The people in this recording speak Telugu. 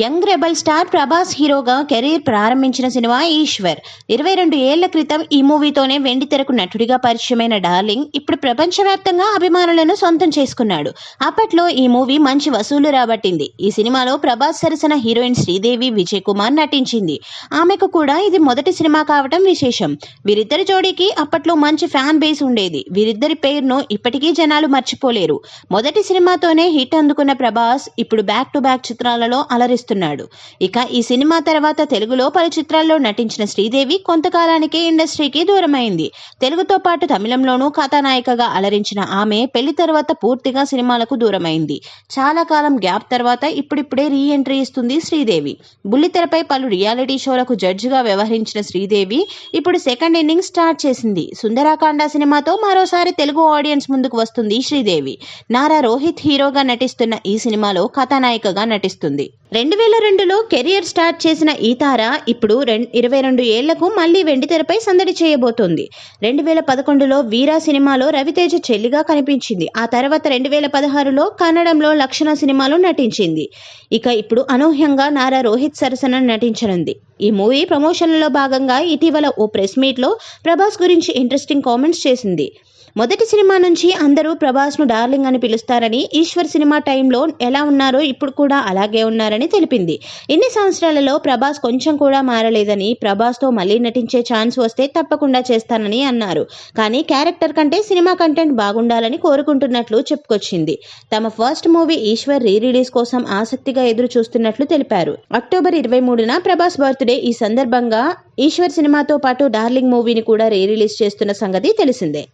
యంగ్ రెబల్ స్టార్ ప్రభాస్ హీరోగా కెరీర్ ప్రారంభించిన సినిమా ఈశ్వర్. ఇరవై రెండు ఏళ్ళ క్రితం ఈ మూవీతోనే వెండి తెరకు నటుడిగా పరిచయమైన డార్లింగ్ ఇప్పుడు ప్రపంచవ్యాప్తంగా అభిమానులను సొంతం చేసుకున్నాడు. అప్పట్లో ఈ మూవీ మంచి వసూలు రాబట్టింది. ఈ సినిమాలో ప్రభాస్ సరసన హీరోయిన్ శ్రీదేవి విజయ్ కుమార్ నటించింది. ఆమెకు కూడా ఇది మొదటి సినిమా కావటం విశేషం. వీరిద్దరి జోడీకి అప్పట్లో మంచి ఫ్యాన్ బేస్ ఉండేది. వీరిద్దరి పేరును ఇప్పటికీ జనాలు మర్చిపోలేరు. మొదటి సినిమాతోనే హిట్ అందుకున్న ప్రభాస్ ఇప్పుడు బ్యాక్ టు బ్యాక్ చిత్రాలలో అలరి చేస్తున్నాడు. ఇక ఈ సినిమా తర్వాత తెలుగులో పలు చిత్రాల్లో నటించిన శ్రీదేవి కొంతకాలానికే ఇండస్ట్రీకి దూరమైంది. తెలుగుతో పాటు తమిళంలోనూ కథానాయికగా అలరించిన ఆమె పెళ్ళి తర్వాత పూర్తిగా సినిమాలకు దూరమైంది. చాలా కాలం గ్యాప్ తర్వాత ఇప్పుడిప్పుడే రీ ఎంట్రీ ఇస్తుంది శ్రీదేవి. బుల్లితెరపై పలు రియాలిటీ షోలకు జడ్జిగా వ్యవహరించిన శ్రీదేవి ఇప్పుడు సెకండ్ ఇన్నింగ్ స్టార్ట్ చేసింది. సుందరాకాండ సినిమాతో మరోసారి తెలుగు ఆడియన్స్ ముందుకు వస్తుంది శ్రీదేవి. నారా రోహిత్ హీరోగా నటిస్తున్న ఈ సినిమాలో కథానాయికగా నటిస్తుంది. రెండు రెండు వేల రెండులో కెరియర్ స్టార్ట్ చేసిన ఈ తార ఇప్పుడు రెం ఇరవై రెండు ఏళ్ళకు మళ్ళీ వెండితెరపై సందడి చేయబోతోంది. రెండు వేల పదకొండులో వీరా సినిమాలో రవితేజ చెల్లిగా కనిపించింది. ఆ తర్వాత రెండు వేల పదహారులో కన్నడంలో లక్షణ సినిమాలో నటించింది. ఇక ఇప్పుడు అనూహ్యంగా నారా రోహిత్ సరసన నటించనుంది. ఈ మూవీ ప్రమోషన్లలో భాగంగా ఇటీవల ఓ ప్రెస్ మీట్లో ప్రభాస్ గురించి ఇంట్రెస్టింగ్ కామెంట్స్ చేసింది. మొదటి సినిమా నుంచి అందరూ ప్రభాస్ను డార్లింగ్ అని పిలుస్తారని ఈశ్వర్ సినిమా టైంలో ఎలా ఉన్నారో ఇప్పుడు కూడా అలాగే ఉన్నారని తెలిపింది. ఇన్ని సంవత్సరాలలో ప్రభాస్ కొంచెం కూడా మారలేదని ప్రభాస్తో మళ్ళీ నటించే ఛాన్స్ వస్తే తప్పకుండా చేస్తానని అన్నారు. కానీ క్యారెక్టర్ కంటే సినిమా కంటెంట్ బాగుండాలని కోరుకుంటున్నట్లు చెప్పుకొచ్చింది. తమ first movie Eeshwar re release కోసం ఆసక్తిగా ఎదురు చూస్తున్నట్లు తెలిపారు. అక్టోబర్ ఇరవై మూడున ప్రభాస్ బర్త్డే ఈ సందర్భంగా ఈశ్వర్ సినిమాతో పాటు డార్లింగ్ మూవీని కూడా రీ రిలీజ్ చేస్తున్న సంగతి తెలిసిందే.